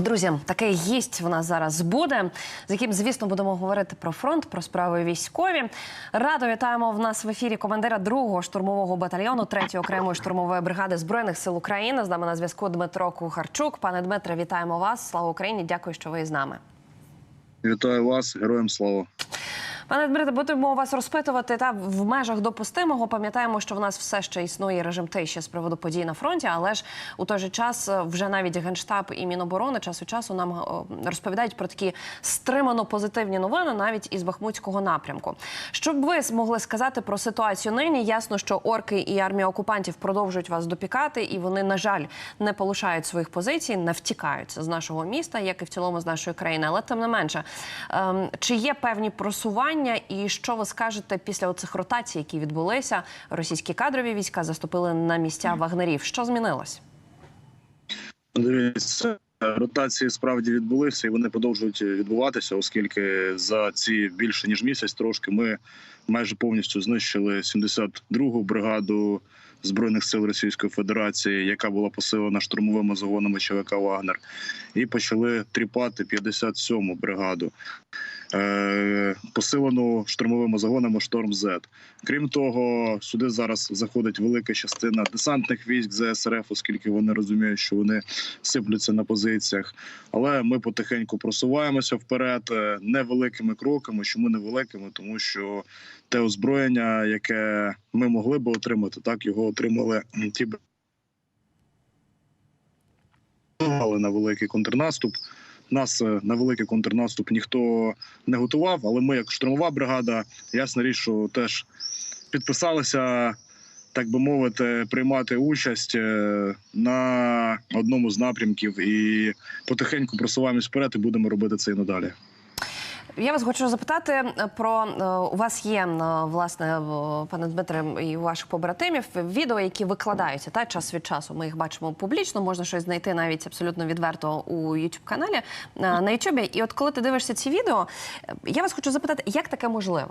Друзі, такий гість в нас зараз буде, з яким, звісно, будемо говорити про фронт, про справи військові. Радо вітаємо в нас в ефірі командира 2-го штурмового батальйону 3-ї окремої штурмової бригади збройних сил України. З нами на зв'язку Дмитро Кухарчук. Пане Дмитре, вітаємо вас. Слава Україні! Дякую, що ви з нами. Вітаю вас, героям слава. Пане Дмитре, будемо вас розпитувати та в межах допустимого. Пам'ятаємо, що в нас все ще існує режим тиші з приводу подій на фронті, але ж у той же час е, вже навіть генштаб і міноборони час від часу нам е, розповідають про такі стримано позитивні новини, навіть із Бахмутського напрямку. Що б ви змогли сказати про ситуацію нині? Ясно, що орки і армія окупантів продовжують вас допікати, і вони, на жаль, не полишають своїх позицій, не втікаються з нашого міста, як і в цілому з нашої країни. Але тим не менше, ем, чи є певні просування, і що ви скажете після оцих ротацій, які відбулися? Російські кадрові війська заступили на місця вагнерів. Що змінилось? Дивіться, ротації справді відбулися і вони продовжують відбуватися, оскільки за ці більше ніж місяць трошки ми майже повністю знищили 72-гу бригаду збройних сил Російської Федерації, яка була посилена штурмовими загонами ЧВК Вагнер, і почали тріпати 57-му бригаду. Е, посилену штурмовими загонами Шторм З. Крім того, сюди зараз заходить велика частина десантних військ ЗСРФ, оскільки вони розуміють, що вони сипляться на позиціях. Але ми потихеньку просуваємося вперед е, невеликими кроками. Чому невеликими? Тому що те озброєння, яке ми могли би отримати, так його отримали ті на великий контрнаступ. Нас е, на великий контрнаступ ніхто не готував, але ми, як штурмова бригада, ясна річ, що теж підписалися, так би мовити, приймати участь е, на одному з напрямків і потихеньку просуваємось вперед і будемо робити це і надалі. Я вас хочу запитати е, про е, у вас є е, власне пане Дмитре і ваших побратимів відео, які викладаються та час від часу. Ми їх бачимо публічно. Можна щось знайти навіть абсолютно відверто у youtube каналі на Ютубі. І от коли ти дивишся ці відео, я вас хочу запитати, як таке можливо?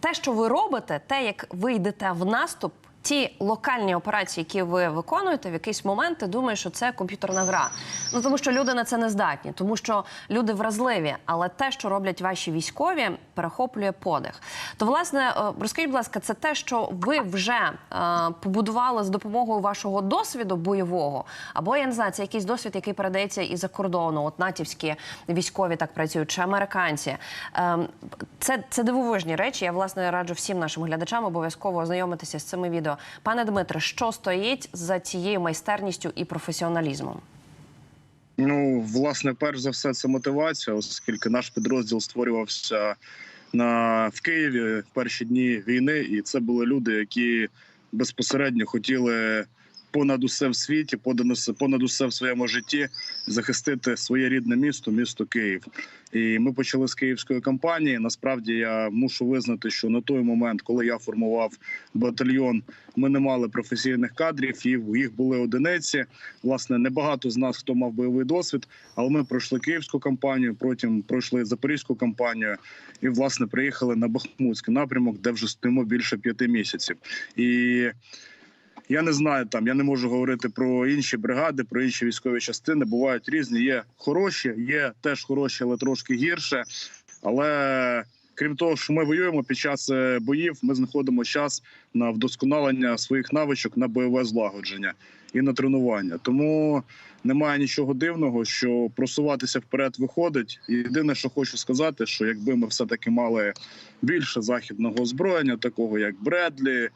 Те, що ви робите, те, як ви йдете в наступ. Ті локальні операції, які ви виконуєте, в якийсь момент ти думаєш, що це комп'ютерна гра. Ну тому що люди на це не здатні, тому що люди вразливі, але те, що роблять ваші військові, перехоплює подих. То, власне, е, розкажіть, будь ласка, це те, що ви вже е, побудували з допомогою вашого досвіду бойового, або я не знаю, це якийсь досвід, який передається із-за кордону. От натівські військові так працюють, чи американці. Е, це, це дивовижні речі. Я власне раджу всім нашим глядачам обов'язково ознайомитися з цими відео. Пане Дмитре, що стоїть за цією майстерністю і професіоналізмом? Ну, власне, перш за все, це мотивація, оскільки наш підрозділ створювався на в Києві в перші дні війни, і це були люди, які безпосередньо хотіли понад усе в світі, понад усе, в своєму житті захистити своє рідне місто, місто Київ. І ми почали з київської кампанії. Насправді я мушу визнати, що на той момент, коли я формував батальйон, ми не мали професійних кадрів, і їх були одиниці. Власне, небагато з нас хто мав бойовий досвід, але ми пройшли київську кампанію, потім пройшли запорізьку кампанію, і власне приїхали на Бахмутський напрямок, де вже стоїмо більше п'яти місяців. І я не знаю там, я не можу говорити про інші бригади, про інші військові частини. Бувають різні. Є хороші, є теж хороші, але трошки гірше. Але крім того, що ми воюємо під час е, боїв, ми знаходимо час на вдосконалення своїх навичок на бойове злагодження і на тренування. Тому немає нічого дивного, що просуватися вперед виходить. Єдине, що хочу сказати, що якби ми все таки мали більше західного озброєння, такого як Бредлі.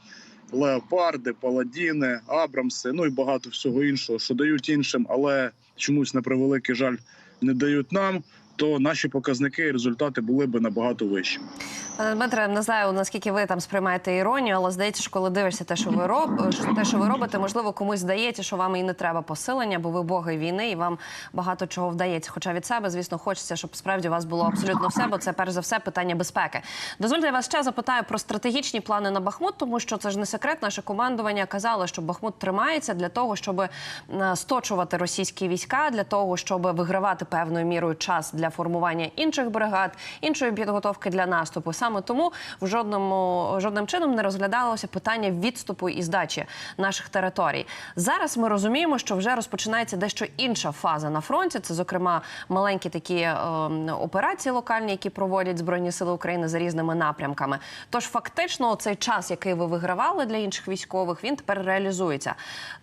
Леопарди, Паладіни, Абрамси, ну і багато всього іншого, що дають іншим, але чомусь на превеликий жаль не дають нам. То наші показники і результати були би набагато вищі. Дмитре, не знаю наскільки ви там сприймаєте іронію, але здається, що коли дивишся те, що ви роб... що- те, що ви робите, можливо, комусь здається, що вам і не треба посилення, бо ви боги війни, і вам багато чого вдається. Хоча від себе, звісно, хочеться, щоб справді у вас було абсолютно все, бо це перш за все питання безпеки. Дозвольте, я вас ще запитаю про стратегічні плани на Бахмут, тому що це ж не секрет. Наше командування казало, що Бахмут тримається для того, щоб е, сточувати російські війська, для того, щоб вигравати певною мірою час для для формування інших бригад, іншої підготовки для наступу. Саме тому в жодному жодним чином не розглядалося питання відступу і здачі наших територій. Зараз ми розуміємо, що вже розпочинається дещо інша фаза на фронті. Це, зокрема, маленькі такі е, операції локальні, які проводять збройні сили України за різними напрямками. Тож, фактично, цей час, який ви вигравали для інших військових, він тепер реалізується.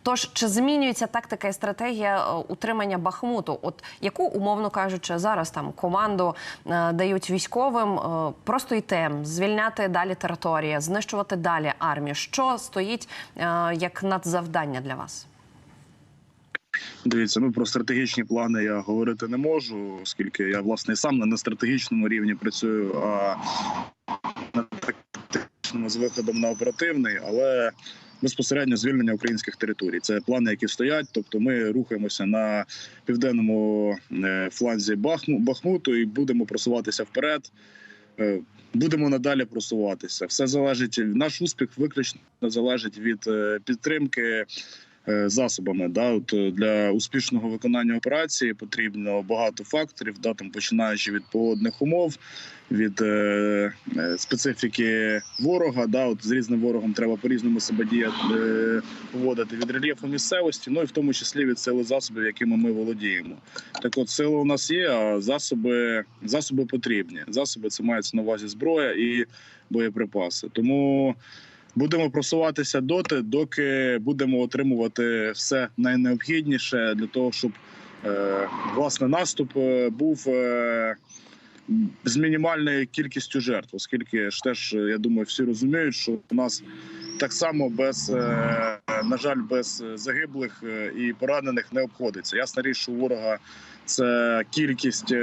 Тож, чи змінюється тактика і стратегія е, утримання Бахмуту? От яку, умовно кажучи, зараз там команду е, дають військовим е, просто йти, звільняти далі території, знищувати далі армію? Що стоїть е, як надзавдання для вас? Дивіться, ну про стратегічні плани я говорити не можу, оскільки я власне сам не на стратегічному рівні працюю, а на тактичному з виходом на оперативний, але безпосередньо звільнення українських територій. Це плани, які стоять. Тобто, ми рухаємося на південному е, фланзі Бахму, Бахмуту і будемо просуватися вперед. Е, Будемо надалі просуватися. Все залежить. Наш успіх виключно залежить від е, підтримки засобами. Да, от е, для успішного виконання операції потрібно багато факторів, да, там починаючи від погодних умов, від е, е, специфіки ворога. Да, от з різним ворогом треба по різному себе діяти е, поводити від рельєфу місцевості, ну і в тому числі від сили засобів, якими ми володіємо. Так, от сили у нас є, а засоби, засоби потрібні. Засоби це мається на увазі зброя і боєприпаси. Тому. Будемо просуватися доти, доки будемо отримувати все найнеобхідніше для того, щоб е, власне наступ е, був е, з мінімальною кількістю жертв, оскільки ж теж я думаю, всі розуміють, що у нас так само без на жаль, без загиблих і поранених не обходиться. Ясна річ, що ворога це кількість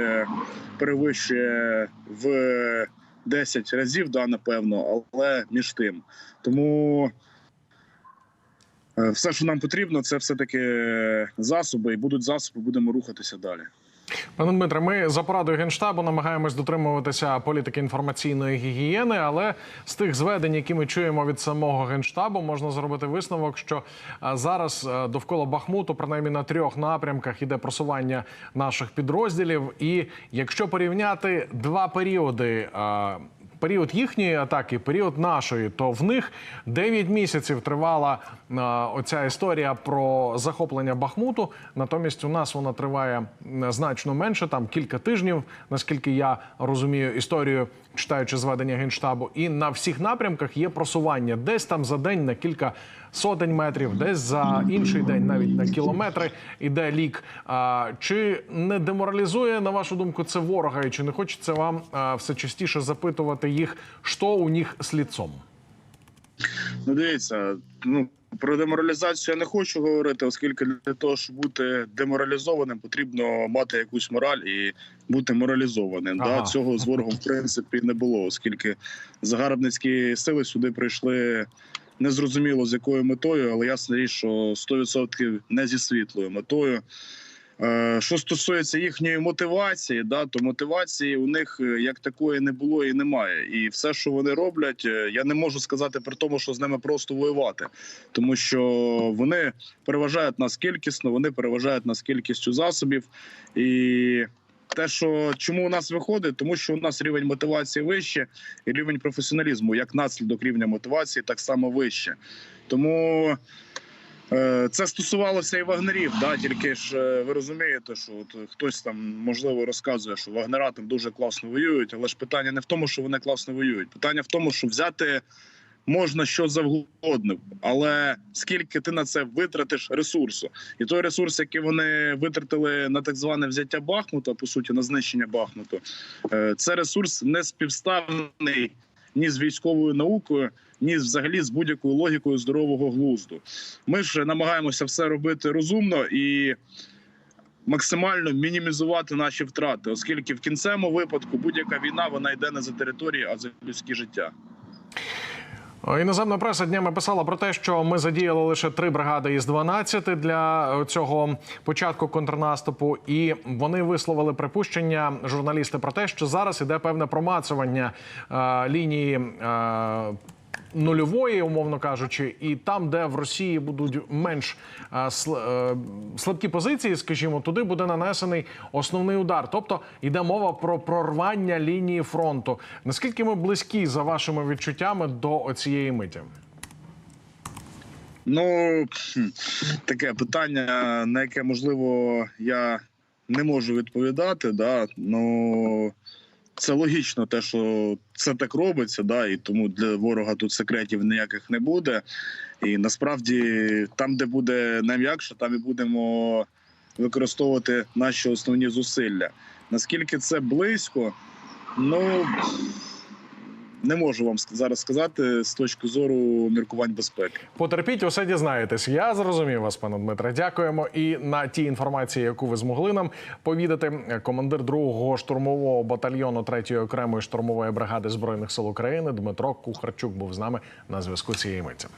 перевищує в 10 разів, да, напевно, але між тим. Тому е, все, що нам потрібно, це все-таки засоби, і будуть засоби, будемо рухатися далі. Пане Дмитре, ми за порадою генштабу намагаємось дотримуватися політики інформаційної гігієни, але з тих зведень, які ми чуємо від самого генштабу, можна зробити висновок, що зараз довкола Бахмуту, принаймні на трьох напрямках, іде просування наших підрозділів. І якщо порівняти два періоди. Період їхньої атаки, період нашої, то в них 9 місяців тривала а, оця історія про захоплення Бахмуту. Натомість у нас вона триває значно менше, там кілька тижнів, наскільки я розумію історію, читаючи зведення генштабу. І на всіх напрямках є просування десь там за день на кілька сотень метрів, десь за інший день навіть на кілометри іде лік. А, чи не деморалізує на вашу думку це ворога, і чи не хочеться вам все частіше запитувати їх, що у них з ліцом? Ну, дивіться, ну про деморалізацію я не хочу говорити, оскільки для того, щоб бути деморалізованим, потрібно мати якусь мораль і бути моралізованим. Ага. Да? Цього з ворогом в принципі не було, оскільки загарбницькі сили сюди прийшли. Незрозуміло з якою метою, але ясна річ, що 100% не зі світлою метою. Е, Що стосується їхньої мотивації, да, то мотивації у них е, як такої не було і немає. І все, що вони роблять, е, я не можу сказати при тому, що з ними просто воювати, тому що вони переважають нас кількісно, вони переважають нас кількістю засобів. І те, що чому у нас виходить, тому що у нас рівень мотивації вище, і рівень професіоналізму, як наслідок рівня мотивації, так само вище. Тому. Е, Це стосувалося і вагнерів, да, тільки ж е, ви розумієте, що от хтось там можливо розказує, що вагнера там дуже класно воюють, але ж питання не в тому, що вони класно воюють. Питання в тому, що взяти можна що завгодно, але скільки ти на це витратиш ресурсу, і той ресурс, який вони витратили на так зване взяття Бахмута, по суті, на знищення Бахмуту, е, це ресурс не співставний ні з військовою наукою, ні взагалі з будь-якою логікою здорового глузду. Ми ж намагаємося все робити розумно і максимально мінімізувати наші втрати, оскільки в кінцевому випадку будь-яка війна вона йде не за території, а за людське життя. Іноземна преса днями писала про те, що ми задіяли лише три бригади із 12 для цього початку контрнаступу, і вони висловили припущення журналісти про те, що зараз іде певне промацування е, лінії. Е, нульової, умовно кажучи, і там, де в Росії будуть менш е, е, слабкі позиції, скажімо, туди буде нанесений основний удар. Тобто йде мова про прорвання лінії фронту. Наскільки ми близькі за вашими відчуттями до цієї миті? Ну таке питання, на яке можливо я не можу відповідати. Да? Ну це логічно, те, що це так робиться, да, і тому для ворога тут секретів ніяких не буде. І насправді, там, де буде найм'якше, там і будемо використовувати наші основні зусилля. Наскільки це близько, ну не можу вам зараз сказати з точки зору міркувань безпеки. Потерпіть, усе дізнаєтесь. Я зрозумів вас, пане Дмитре. Дякуємо. І на тій інформації, яку ви змогли нам повідати, командир 2-го штурмового батальйону 3-ї окремої штурмової бригади збройних сил України Дмитро Кухарчук був з нами на зв'язку цієї миті.